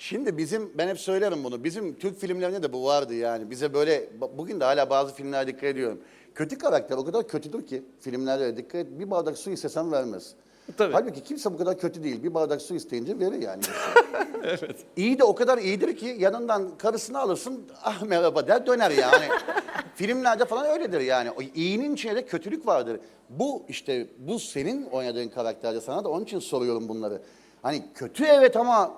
Şimdi bizim ben hep söylerim bunu. Bizim Türk filmlerinde de bu vardı yani. Bize böyle bugün de hala bazı filmlerde dikkat ediyorum. Kötü karakter o kadar kötüdür ki filmlerde de dikkat et. Bir bardak su istesen vermez. Tabii. Halbuki kimse bu kadar kötü değil. Bir bardak su isteyince verir yani. evet. İyi de o kadar iyidir ki yanından karısını alırsın ah merhaba der döner yani. Filmlerde falan öyledir yani. O iyinin içinde de kötülük vardır. Bu işte bu senin oynadığın karakterde sana da onun için soruyorum bunları. Hani kötü evet ama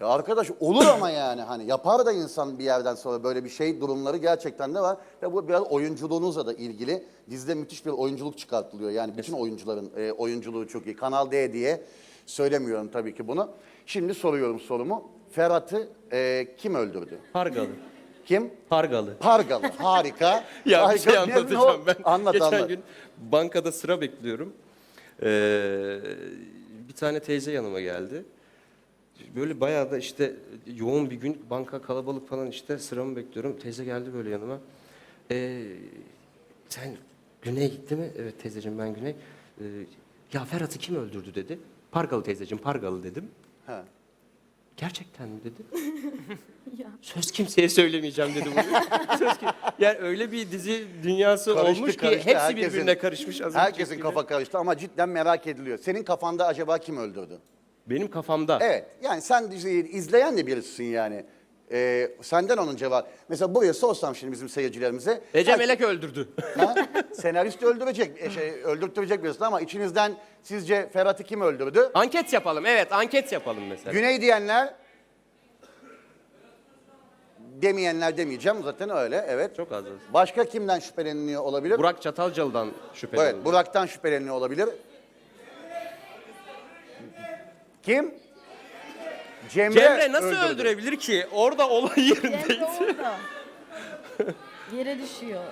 ya arkadaş olur ama yani hani yapar da insan bir yerden sonra böyle bir şey durumları gerçekten de var. Ve bu biraz oyunculuğunuzla da ilgili. Dizide müthiş bir oyunculuk çıkartılıyor. Yani bütün oyuncuların e, oyunculuğu çok iyi. Kanal D diye söylemiyorum tabii ki bunu. Şimdi soruyorum sorumu. Ferhat'ı e, kim öldürdü? Pargalı. Kim? Pargalı. Pargalı. Harika. Ya bir Harika. şey Ne- ne o? anlatacağım ben. Anlat Geçen anlat. gün bankada sıra bekliyorum. Ee, bir tane teyze yanıma geldi. Böyle bayağı da işte yoğun bir gün banka kalabalık falan işte sıramı bekliyorum. Teyze geldi böyle yanıma. Ee, sen Güney gitti mi? Evet teyzeciğim ben Güney. Ee, ya Ferhat'ı kim öldürdü dedi. Pargalı teyzeciğim Pargalı dedim. Ha. Gerçekten mi dedi. Söz kimseye söylemeyeceğim dedi bunu. Söz ki, yani öyle bir dizi dünyası Karıştı, olmuş karıştı. ki hepsi Herkesin- birbirine karışmış. Az önceki Herkesin gibi. kafa karıştı ama cidden merak ediliyor. Senin kafanda acaba kim öldürdü? Benim kafamda. Evet. Yani sen diziyi izleyen de birisin yani. Ee, senden onun cevabı. Mesela buraya sorsam şimdi bizim seyircilerimize. Ece Melek öldürdü. ha, senarist öldürecek, e, şey, öldürttürecek birisi ama içinizden sizce Ferhat'ı kim öldürdü? anket yapalım. Evet anket yapalım mesela. Güney diyenler demeyenler demeyeceğim zaten öyle evet. Çok az. Başka kimden şüpheleniyor olabilir? Burak Çatalcalı'dan şüpheleniyor. Evet, Burak'tan şüpheleniyor olabilir. Kim? Cemre, Cemre nasıl öldürdü. öldürebilir ki? Orada olay yerinde. Cemre orada. Yere düşüyor.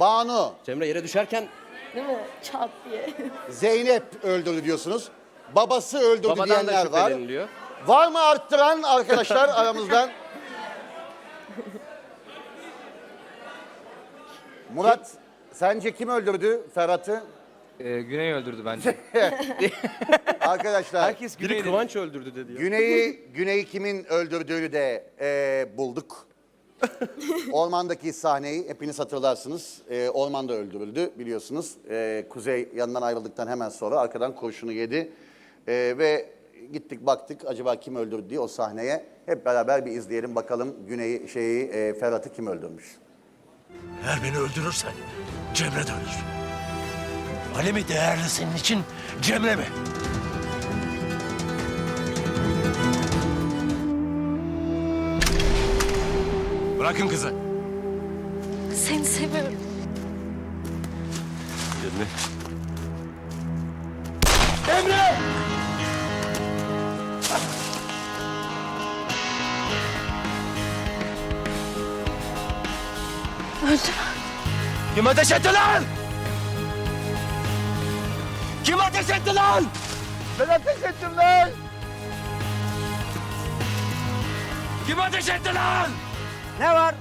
Banu, Cemre yere düşerken Değil mi? Çat diye. Zeynep öldürdü diyorsunuz. Babası öldürdü babadan da diyenler var. şüpheleniliyor. Var mı arttıran arkadaşlar aramızdan? Murat, sence kim öldürdü Ferhat'ı? Ee, Güney öldürdü bence. Arkadaşlar, Herkes Biri Güney'i Kıvanç öldürdü dedi ya. Güney'i Güney'i kimin öldürdüğünü de e, bulduk. Ormandaki sahneyi hepiniz hatırlarsınız. E, ormanda öldürüldü biliyorsunuz. E, Kuzey yanından ayrıldıktan hemen sonra arkadan kurşunu yedi. E, ve gittik baktık acaba kim öldürdü diye o sahneye. Hep beraber bir izleyelim bakalım Güney'i şeyi e, Ferhat'ı kim öldürmüş. Eğer beni öldürürsen Cemre de ölür. Ali mi değerli senin için Cemre mi? Bırakın kızı. Seni seviyorum. Cemre. Kim ateş etti lan? Kim ateş etti lan? Ben ateş ettim lan! Kim ateş etti lan? Ne var?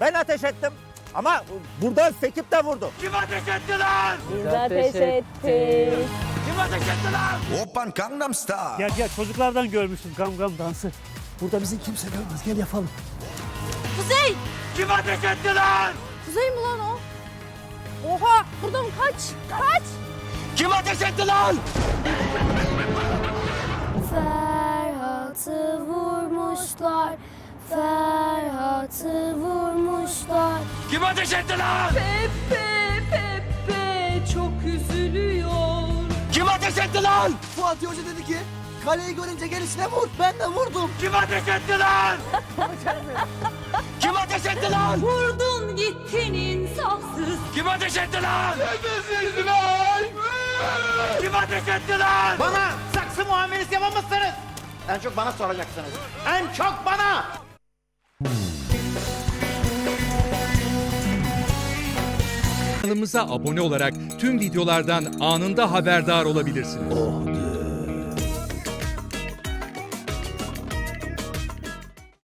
Ben ateş ettim. Ama buradan sekip de vurdu. Kim ateş etti lan? Biz ateş ettik. Kim ateş etti lan? Oppan Gangnam Style. Gel gel çocuklardan görmüştüm gam dansı. Burada bizi kimse görmez gel yapalım. Kuzey! Kim ateş etti lan? Kuzey mi lan o? Oha! Buradan kaç! Kaç! Kim ateş etti lan? Ferhat'ı vurmuşlar. Ferhat'ı vurmuşlar. Kim ateş etti lan? Pepe Pepe çok üzülüyor. Kim ateş etti lan? Fuat Hoca dedi ki kaleyi görünce gelişine vur. Ben de vurdum. Kim ateş etti lan? Kim ateş etti lan? Vurdun gittin insafsız. Kim ateş etti lan? Nefessiz lan! Kim ateş etti lan? Bana saksı muamelesi yapamazsınız. En çok bana soracaksınız. En çok bana. Kanalımıza abone olarak tüm videolardan anında haberdar olabilirsiniz.